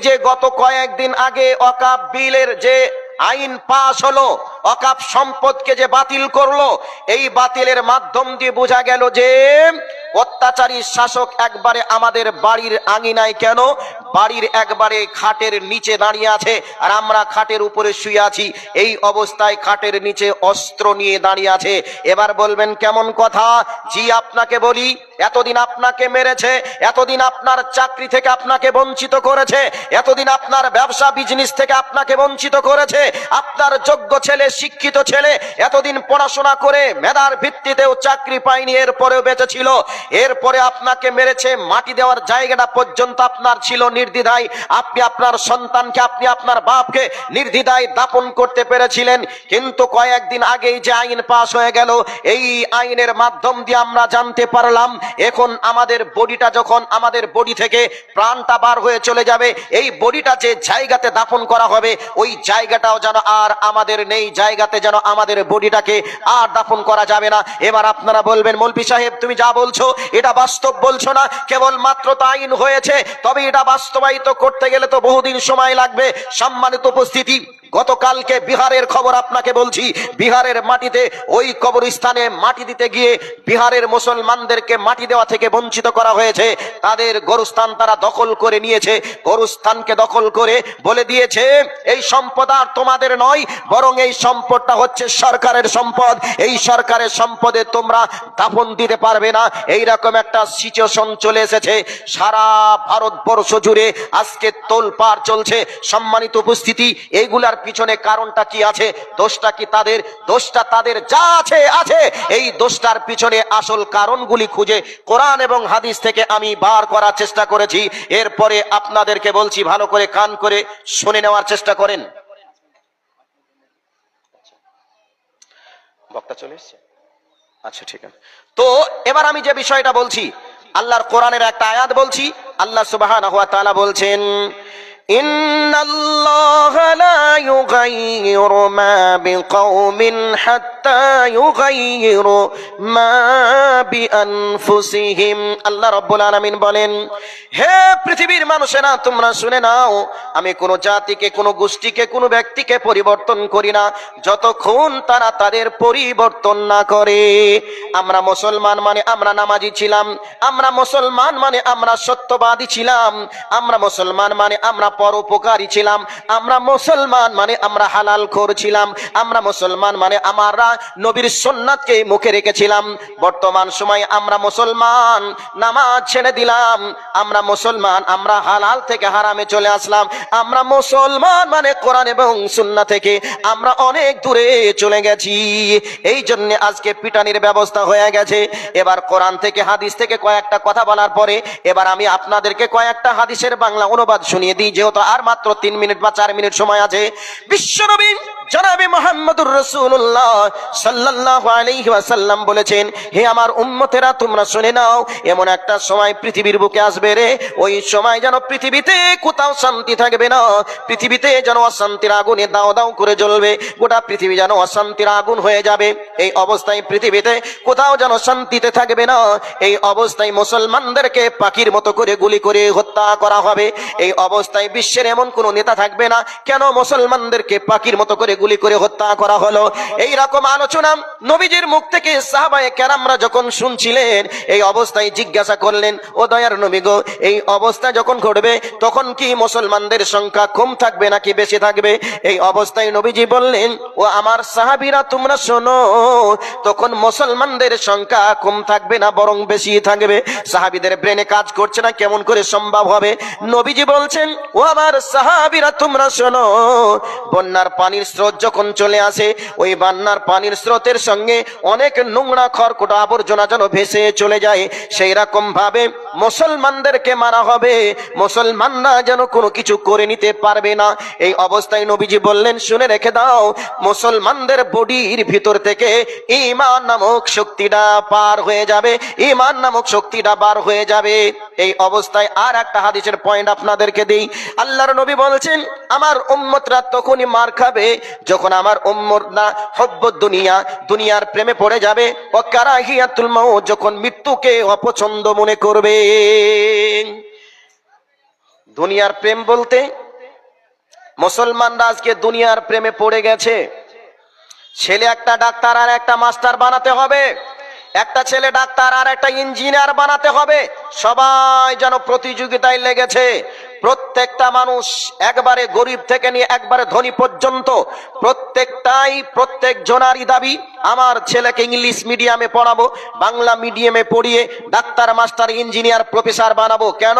যে গত কয়েকদিন আগে অকাব বিলের যে আইন পাশ হলো অকাপ সম্পদকে যে বাতিল করল, এই বাতিলের মাধ্যম দিয়ে বোঝা গেল যে অত্যাচারী শাসক একবারে আমাদের বাড়ির আঙিনায় কেন? বাড়ির একবারে খাটের নিচে দাঁড়িয়ে আছে আর আমরা খাটের উপরে শুয়ে আছি। এই অবস্থায় খাটের নিচে অস্ত্র নিয়ে দাঁড়িয়ে আছে। এবার বলবেন, কেমন কথা? জি, আপনাকে বলি, এতদিন আপনাকে মেরেছে, এতদিন আপনার চাকরি থেকে আপনাকে বঞ্চিত করেছে, এতদিন আপনার ব্যবসা বিজনেস থেকে আপনাকে বঞ্চিত করেছে, আপনার যোগ্য ছেলে শিক্ষিত ছেলে এতদিন পড়াশোনা করে মেধার ভিত্তিতেও চাকরি পায়নি, এরপরেও বেঁচে ছিল এরপরে আপনাকে মেরেছে, মাটি দেওয়ার জায়গাটা পর্যন্ত আপনার ছিল নির্দ্বিধায়। আপনি আপনার সন্তানকে, আপনি আপনার বাপকে নির্দ্বিধায় দাপন করতে পেরেছিলেন। কিন্তু কয়েকদিন আগেই যে আইন পাশ হয়ে গেল, এই আইনের মাধ্যম দিয়ে আমরা জানতে পারলাম, এখন আমাদের বডিটা যখন আমাদের বডি থেকে প্রাণটা বার হয়ে চলে যাবে, এই বডিটা যে জায়গাতে দাফন করা হবে, ওই জায়গাটাও যেন আর আমাদের নেই জায়গাতে যেন আমাদের বডিটাকে আর দাফন করা যাবে না। এবার আপনারা বলবেন মলপি সাহেব, তুমি যা বলছো, এটা বাস্তব বলছো না? কেবল মাত্র তো আইন হয়েছে? তবে এটা বাস্তবায়িত করতে গেলে তো বহুদিন সময় লাগবে। সম্মানিত উপস্থিতি গতকালকে বিহারের খবর আপনাকে বলছি, বিহারের মাটিতে ওই কবরস্থানে মাটি দিতে গিয়ে বিহারের মুসলমানদেরকে মাটি দেওয়া থেকে বঞ্চিত করা হয়েছে। তাদের গরুস্থান তারা দখল করে নিয়েছে। গরুস্থানকে দখল করে বলে দিয়েছে, এই সম্পদ আর তোমাদের নয়, বরং এই সম্পদটা হচ্ছে সরকারের সম্পদ। এই সরকারের সম্পদে তোমরা দাপন দিতে পারবে না। এই রকম একটা সিচুয়েশন চলে এসেছে। সারা ভারতবর্ষ জুড়ে আজকে তোলপাড় চলছে। সম্মানিত উপস্থিতি, এইগুলার পিছনে কারণটা কি আছে? দোষটা কি তাদের? দোষটা তাদের যা আছে আছে। এই দোষটার পিছনে আসল কারণগুলি খুঁজে কোরআন এবং হাদিস থেকে আমি বার করার চেষ্টা করেছি। এরপরে আপনাদেরকে বলছি, ভালো করে কান করে শুনে নেওয়ার চেষ্টা করেন। বক্তা চলে এসছে? আচ্ছা ঠিক আছে। তো এবার আমি যে বিষয়টা বলছি, আল্লাহর কোরআনের একটা আয়াত বলছি, আল্লাহ তাআলা বলছেন إن الله لا يغير ما بقوم حتى يغيروا ما بأنفسهم আল্লাহ রব্বুল আলামিন বলেন হে পৃথিবীর মানুষেরা তোমরা শুনে নাও আমি কোন জাতিকে কোন গোষ্ঠীকে কোন ব্যক্তিকে পরিবর্তন করি না যতক্ষণ তারা তাদের পরিবর্তন না করে আমরা মুসলমান মানে আমরা নামাজি ছিলাম আমরা মুসলমান মানে আমরা সত্যবাদী ছিলাম আমরা মুসলমান মানে আমরা পরোপকারী ছিলাম। আমরা মুসলমান মানে আমরা হালাল করছিলাম আমরা মুসলমান মানে আমরা নবীর সোননাথকে মুখে রেখেছিলাম। বর্তমান সময় আমরা মুসলমান, নামাজ ছেড়ে দিলাম। আমরা মুসলমান, আমরা হালাল থেকে হারামে চলে আসলাম। আমরা মুসলমান মানে কোরআন এবং সুন্না থেকে আমরা অনেক দূরে চলে গেছি। এই জন্য আজকে পিটানির ব্যবস্থা হয়ে গেছে। এবার কোরআন থেকে হাদিস থেকে কয়েকটা কথা বলার পরে এবার আমি আপনাদেরকে কয়েকটা হাদিসের বাংলা অনুবাদ শুনিয়ে দিই। যেহেতু আর মাত্র তিন মিনিট বা চার মিনিট সময় আছে। বিশ্ব বিশ্বনবী জনাবি মোহাম্মদুর রসুল্লাহ সাল্লাল্লাহু আলাইহি ওয়াসাল্লাম বলেছেন, হে আমার উম্মতেরা, তোমরা শুনে নাও, এমন একটা সময় পৃথিবীর বুকে আসবে রে। ওই সময় যেন পৃথিবীতে কোথাও শান্তি থাকবে না। পৃথিবীতে যেন অশান্তির আগুনে দাও দাও করে জ্বলবে। গোটা পৃথিবী যেন অশান্তির আগুন হয়ে যাবে। এই অবস্থায় পৃথিবীতে কোথাও যেন শান্তিতে থাকবে না। এই অবস্থায় মুসলমানদেরকে পাখির মতো করে গুলি করে হত্যা করা হবে। এই অবস্থায় বিশ্বের এমন কোনো নেতা থাকবে না। কেন মুসলমানদেরকে পাখির মতো করে গুলি করে হত্যা করা হলো। এই রকম আলোচনা নবীজির মুখ থেকে সাহাবায়ে কেরামরা যখন শুনছিলেন, এই অবস্থায় জিজ্ঞাসা করলেন, ও দয়ার নবী গো, এই অবস্থা যখন ঘটবে, তখন কি মুসলমানদের সংখ্যা কম থাকবে নাকি বেশি থাকবে? এই অবস্থায় নবীজি বললেন, ও আমার সাহাবীরা, তোমরা শোনো, তখন মুসলমানদের সংখ্যা কম থাকবে না, বরং বেশি থাকবে। সাহাবীদের ব্রেনে কাজ করছে না, কেমন করে সম্ভব হবে? নবীজি বলছেন, ও আমার সাহাবিরা, তোমরা শোনো, বন্যার পানির স্রোত যখন চলে আসে, ওই বান্নার পানির স্রোতের সঙ্গে অনেক নোংরা খড়কুটো আবর্জনা যেন ভেসে চলে যায় সেই রকম ভাবে মুসলমানদেরকে মারা হবে। মুসলমানরা যেন কোনো কিছু করে নিতে পারবে না। এই অবস্থায় নবীজি বললেন, শুনে রেখে দাও, মুসলমানদের বডির ভিতর থেকে ইমান নামক শক্তিটা পার হয়ে যাবে। ইমান নামক শক্তিটা বার হয়ে যাবে। এই অবস্থায় আর একটা হাদিসের পয়েন্ট আপনাদেরকে দিই। আল্লাহর নবী বলছেন, আমার উম্মতরা তখনই মার খাবে যখন আমার উম্মতরা হব্ব দুনিয়া, দুনিয়ার প্রেমে পড়ে যাবে। ও কারাহিয়াতুল মাউত, যখন মৃত্যুকে অপছন্দ মনে করবে। দুনিয়ার প্রেম বলতে মুসলমানরা আজকে দুনিয়ার প্রেমে পড়ে গেছে। ছেলে একটা ডাক্তার আর একটা মাস্টার বানাতে হবে। একটা ছেলে ডাক্তার আর একটা ইঞ্জিনিয়ার বানাতে হবে। সবাই যেন প্রতিযোগিতায় লেগেছে। প্রত্যেকটা মানুষ একবারে গরিব থেকে নিয়ে একবারে ধনী পর্যন্ত প্রত্যেকটাই প্রত্যেক জনারই দাবি। আমার ছেলেকে ইংলিশ মিডিয়ামে পড়াবো, বাংলা মিডিয়ামে পড়িয়ে ডাক্তার, মাস্টার, ইঞ্জিনিয়ার, প্রফেসর বানাবো। কেন?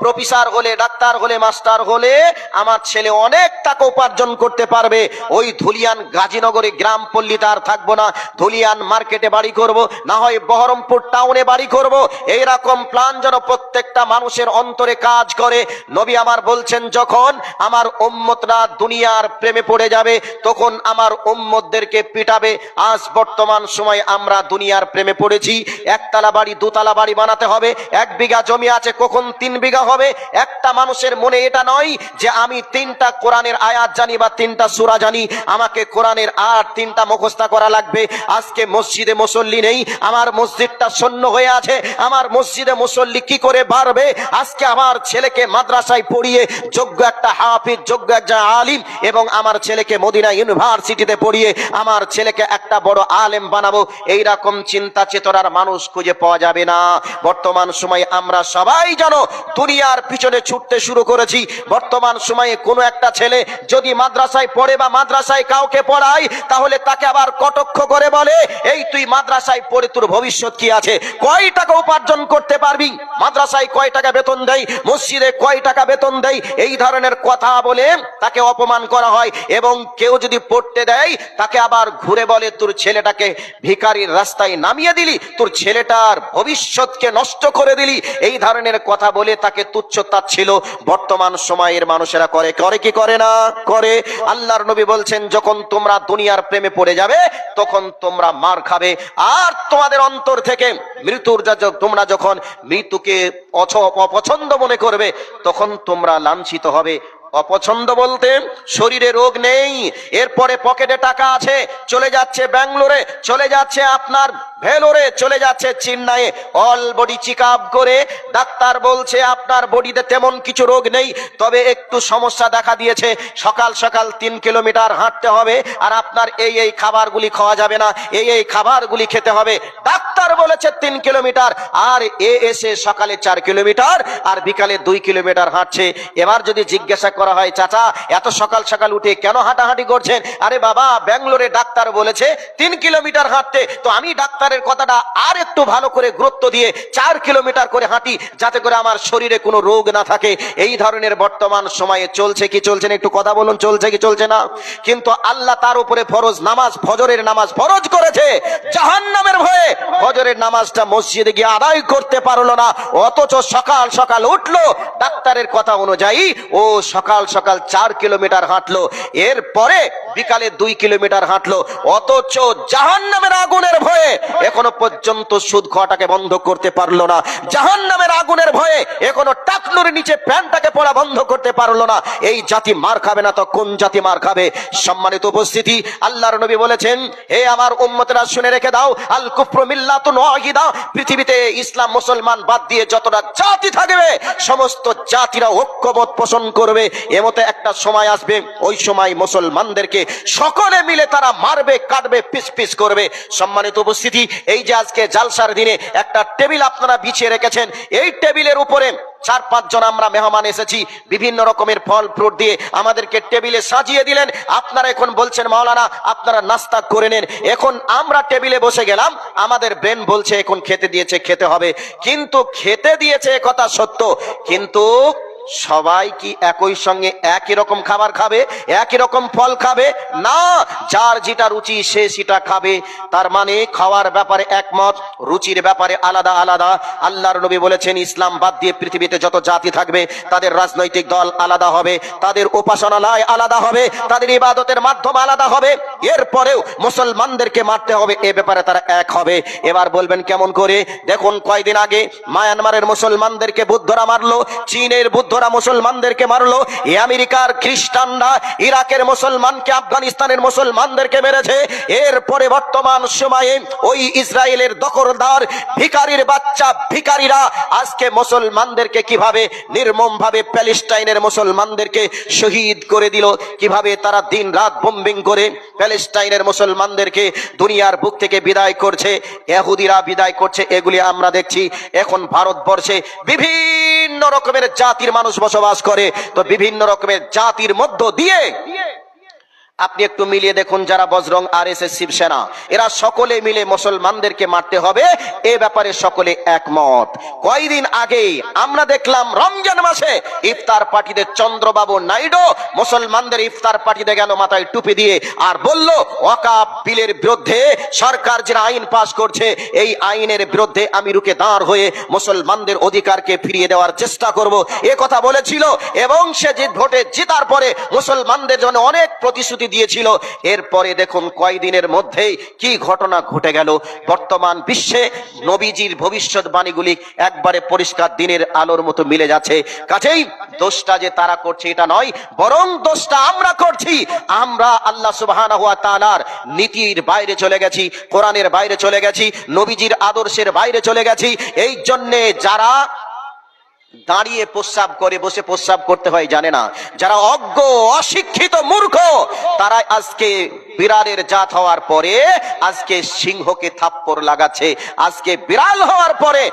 প্রফেসর হলে, ডাক্তার হলে, মাস্টার হলে আমার ছেলে অনেক টাকা উপার্জন করতে পারবে। ওই ধুলিয়ান গাজীনগরে গ্রাম পল্লীতে আর থাকব না। ধুলিয়ান মার্কেটে বাড়ি করব, না হয় বহরমপুর টাউনে বাড়ি করব। এইরকম প্ল্যান যেন প্রত্যেকটা মানুষের অন্তরে কাজ করে। নবী আমার বলছেন, যখন আমার উম্মতরা দুনিয়ার প্রেমে পড়ে যাবে, তখন আমার উম্মতদেরকে পিটাবে। আজ বর্তমান সময় আমরা দুনিয়ার প্রেমে পড়েছি। একতলা বাড়ি, দুতলা বাড়ি বানাতে হবে। এক বিঘা জমি আছে, কখন তিন বিঘা হবে? একটা মানুষের মনে এটা নয় যে আমি তিনটা কোরআনের আয়াত জানি বা তিনটা সুরা জানি। আমাকে কোরআনের আর তিনটা মুখস্থা করা লাগবে। আজকে মসজিদে মুসল্লি নেই, আমার মসজিদটা শূন্য হয়ে আছে। আমার মসজিদে মুসল্লি কি করে বাড়বে? আজকে আমার ছেলেকে মাদ্রাসায় পড়িয়ে যোগ্য একটা হাফিজ, যোগ্য একজন আলিম এবং আমার ছেলেকে মদিনা ইউনিভার্সিটিতে পড়িয়ে আমার ছেলেকে একটা বড় আলেম বানাবো এই রকম চিন্তা চেতনার মানুষ খুঁজে পাওয়া যাবে না। বর্তমান সময়ে আমরা সবাই যেন দুনিয়ার পিছনে ছুটতে শুরু করেছি। বর্তমান সময়ে কোনো একটা ছেলে যদি মাদ্রাসায় পড়ে বা মাদ্রাসায় কাউকে পড়ায়, তাহলে তাকে আবার কটক্ষ করে বলে, এই তুই মাদ্রাসায় পড়ে, তোর ভবিষ্যৎ কি আছে? কয় টাকা উপার্জন করতে পারবি? মাদ্রাসায় কয় টাকা বেতন দেয়? মসজিদে কয় টাকা বেতন দেয়? এই ধরনের কথা বলে তাকে অপমান করা হয় এবং কেউ যদি পড়তে দেয়, তাকে আবার ঘুরে বলে, তোর ছেলেটাকে ভিখারির রাস্তায় নামিয়ে দিলি, তোর ছেলেটার ভবিষ্যৎকে নষ্ট করে দিলি। এই ধরনের কথা বলে তাকে তুচ্ছ ছিল। বর্তমান সময়ের মানুষেরা করে করে কি করে না? করে। আল্লাহর নবী বলছেন, যখন তোমরা দুনিয়ার প্রেমে পড়ে যাবে, তখন তোমরা মার খাবে। আর তোমাদের অন্তর থেকে মৃত্যুর তোমরা যখন মৃত্যুকে অপছন্দ মনে করবে, তখন তোমরা লাঞ্ছিত হবে। অপছন্দ বলতে শরীরে রোগ নেই, এরপরে পকেটে টাকা আছে, চলে যাচ্ছে ব্যাঙ্গালোরে, চলে যাচ্ছে আপনার ভেলোরে, চলে যাচ্ছে চেন্নাইয়ে। অল বডি চেক করে ডাক্তার বলছে, আপনার বডিতে তেমন কিছু রোগ নেই, তবে একটু সমস্যা দেখা দিয়েছে। সকাল সকাল তিন কিলোমিটার হাঁটতে হবে, আর আপনার এই এই খাবারগুলি খাওয়া যাবে না, এই এই খাবারগুলি খেতে হবে। ডাক্তার বলেছে তিন কিলোমিটার, আর এ এসে সকালে চার কিলোমিটার, আর বিকালে দুই কিলোমিটার হাঁটছে। এবার যদি জিজ্ঞাসা হয়, চাচা, এত সকাল সকাল উঠে কেন হাঁটাহাঁটি করছেন? আরে বাবা, ব্যাঙ্গালোরে ডাক্তার বলেছে তিন কিলোমিটার হাঁটতে। তো আমি ডাক্তারের কথাটা আর একটু ভালো করে গুরুত্ব দিয়ে চার কিলোমিটার করে হাঁটি, যাতে করে আমার শরীরে কোনো রোগ না থাকে। এই ধরনের বর্তমান সময়ে চলছে কি চলছে না, একটু কথা বলুন, চলছে কি চলছে না? কিন্তু আল্লাহ তার উপরে ফরজ নামাজ, ফজরের নামাজ ফরজ করেছে। জাহান্নামের ভয়ে ফজরের নামাজটা মসজিদে গিয়ে আদায় করতে পারল না। অথচ সকাল সকাল উঠল, ডাক্তারের কথা অনুযায়ী ও সকাল সকাল সকাল চার কিলোমিটার হাঁটলো। এরপরে বিকালে দুই কিলোমিটার হাঁটলো, অথচ জাহান্নামের আগুনের ভয়ে এখনও পর্যন্ত সুদ খাওয়াটাকে বন্ধ করতে পারল না। জাহান্নামের আগুনের ভয়ে এখনও টাকনুর নিচে প্যান্টটাকে পড়া বন্ধ করতে পারল না। এই জাতি মার খাবে না তো কোন জাতি মার খাবে? সম্মানিত উপস্থিতি, আল্লাহর নবী বলেছেন, হে আমার উম্মতেরা, শুনে রেখে দাও আল কুফর মিল্লাতুন ওয়াহিদা, পৃথিবীতে ইসলাম মুসলমান বাদ দিয়ে যতটা জাতি থাকবে, সমস্ত জাতিরা ঐক্যবোধ পোষণ করবে। এমতে একটা সময় আসবে, ওই সময় মুসলমানদেরকে সকলে মিলে তারা মারবে কাটবে পিস পিস করবে। সম্মানিত উপস্থিতি, এই যে আজকে জালসার দিনে একটা টেবিল আপনারা বিছিয়ে রেখেছেন, এই টেবিলের উপরে চার পাঁচজন আমরা মেহমান এসেছি, বিভিন্ন রকমের ফল, ফ্রুট দিয়ে আমাদেরকে টেবিলে সাজিয়ে দিলেন। আপনারা এখন বলছেন, মাওলানা, আপনারা নাস্তা করে নেন। এখন আমরা টেবিলে বসে গেলাম, আমাদের ব্রেন বলছে, এখন খেতে দিয়েছে, খেতে হবে। কিন্তু খেতে দিয়েছে কথা সত্য, কিন্তু সবাই কি একই সঙ্গে একই রকম খাবার খাবে? একই রকম ফল খাবে? না, যার যেটা রুচি সে সেটা খাবে। তার মানে খাওয়ার ব্যাপারে একমত, রুচির ব্যাপারে আলাদা আলাদা। আল্লাহর নবী বলেছেন, ইসলাম বাদ দিয়ে পৃথিবীতে যত জাতি থাকবে, তাদের রাজনৈতিক দল আলাদা হবে, তাদের উপাসনালয় আলাদা হবে, তাদের ইবাদতের মাধ্যম আলাদা হবে। এরপরেও মুসলমানদেরকে মারতে হবে, এ ব্যাপারে তারা এক হবে। এবার বলবেন কেমন করে? দেখুন, কয়দিন আগে মায়ানমারের মুসলমানদেরকে বুদ্ধরা মারলো, চীনের বুদ্ধরা বৌদ্ধরা মুসলমানদেরকে মারলো। এ আমেরিকার খ্রিস্টানরা ইরাকের মুসলমানকে, আফগানিস্তানের মুসলমানদেরকে মেরেছে। এরপরে বর্তমান সময়ে ওই ইসরায়েলের দখলদার ভিকারির বাচ্চা ভিকারীরা আজকে মুসলমানদেরকে কীভাবে নির্মম ভাবে প্যালেস্টাইনের মুসলমানদেরকে শহীদ করে দিল, কীভাবে তারা দিন রাত বোম্বিং করে প্যালেস্টাইনের মুসলমানদেরকে দুনিয়ার বুক থেকে বিদায় করছে এহুদিরা বিদায় করছে, এগুলি আমরা দেখছি। এখন ভারতবর্ষে বিভিন্ন রকমের জাতির মানুষ বসবাস করে তো বিভিন্ন রকমের জাতির মধ্য দিয়ে আপনি একটু মিলিয়ে দেখুন যারা বজরং আর এস শিবসেনা, এরা সকলে মিলে মুসলমানদেরকে মারতে হবে, এ ব্যাপারে সকলে একমত। কয়দিন আগে আমরা দেখলাম রমজান মাসে ইফতার পার্টিতে চন্দ্রবাবু নাইডু মুসলমানদের ইফতার পার্টিতে গেল মাথায় টুপি দিয়ে আর বলল, ওয়াকাব বিলের বিরুদ্ধে সরকার যে আইন পাশ করছে, এই আইনের বিরুদ্ধে আমি রুকে দাঁড় হয়ে মুসলমানদের অধিকারকে ফিরিয়ে দেওয়ার চেষ্টা করব। এ কথা বলেছিল এবং সে ভোটে জেতার পরে মুসলমানদের জন্য অনেক প্রতিশ্রুতি দিয়েছিল। এরপরে দেখুন কয়দিনের মধ্যেই কি ঘটনা ঘটে গেল। বর্তমান বিশ্বে নবীজির ভবিষ্যৎবাণীগুলি একবারে পরিষ্কার দিনের আলোর মতো মিলে যাচ্ছে। কাছেই দোষটা যে তারা করছে এটা নয়, বরং দোষটা আমরা করছি। আমরা আল্লাহ তাআলার নীতির বাইরে চলে গেছি, কোরআনের বাইরে চলে গেছি, নবীজির আদর্শের বাইরে চলে গেছি। এই জন্যে যারা দাঁড়িয়ে প্রস্রাব করে, বসে প্রস্রাব করতে হয়, জানে না। যারা অজ্ঞ, অশিক্ষিত, মূর্খ তারা আজকে বিড়ালের জাত হওয়ার পরে, আজকে সিংহকে থাপ্পড় লাগাচ্ছে। আজকে বিড়াল হওয়ার পরে,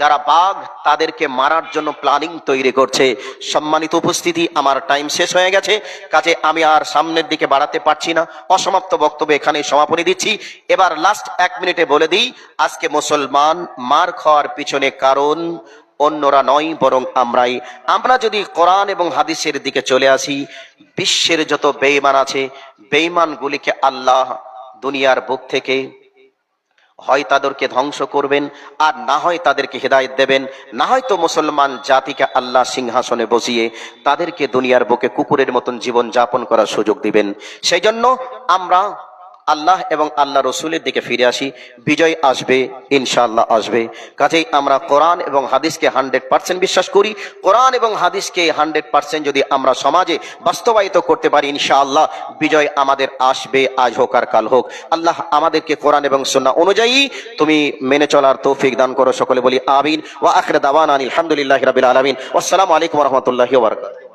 যারা বাঘ, তাদেরকে মারার জন্য প্ল্যানিং তৈরি করছে। সম্মানিত উপস্থিতি, আমার টাইম শেষ হয়ে গেছে। কাজে আমি আর সামনের দিকে বাড়াতে পারছি না। অসমাপ্ত বক্তব্য এখানে সমাপনী দিচ্ছি। এবার লাস্ট এক মিনিটে বলে দিই, আজকে মুসলমান মার খাওয়ার পিছনে কারণ অন্যরা নয়, বরং আমরাই। আমরা যদি কোরআন এবং হাদিসের দিকে চলে আসি, বিশ্বের যত বেঈমান আছে, বেঈমানগুলিকে আল্লাহ দুনিয়ার বুক থেকে হয় তাদেরকে ধ্বংস করবেন, আর না হয় তাদেরকে হেদায়েত দেবেন। না হয় তো মুসলমান জাতিকে আল্লাহ সিংহাসনে বসিয়ে তাদেরকে দুনিয়ার বুকে কুকুরের মতন জীবন যাপন করার সুযোগ দিবেন। সেই জন্য আমরা আল্লাহ এবং আল্লাহ রসুলের দিকে ফিরে আসি, বিজয় আসবে, ইনশাআল্লাহ আসবে। কাজেই আমরা কোরআন এবং হাদিসকে হান্ড্রেড পার্সেন্ট বিশ্বাস করি। কোরআন এবং হাদিসকে হান্ড্রেড পার্সেন্ট যদি আমরা সমাজে বাস্তবায়িত করতে পারি, ইনশাআল্লাহ বিজয় আমাদের আসবে, আজ হোক আর কাল হোক। আল্লাহ আমাদেরকে কোরআন এবং সুন্নাহ অনুযায়ী তুমি মেনে চলার তৌফিক দান করো। সকলে বলি আমিন। ওয়া আখরে দাওয়ান আলহামদুলিল্লাহ রাবিল আলামিন। আসসালামু আলাইকুম রহমতুল্লাহ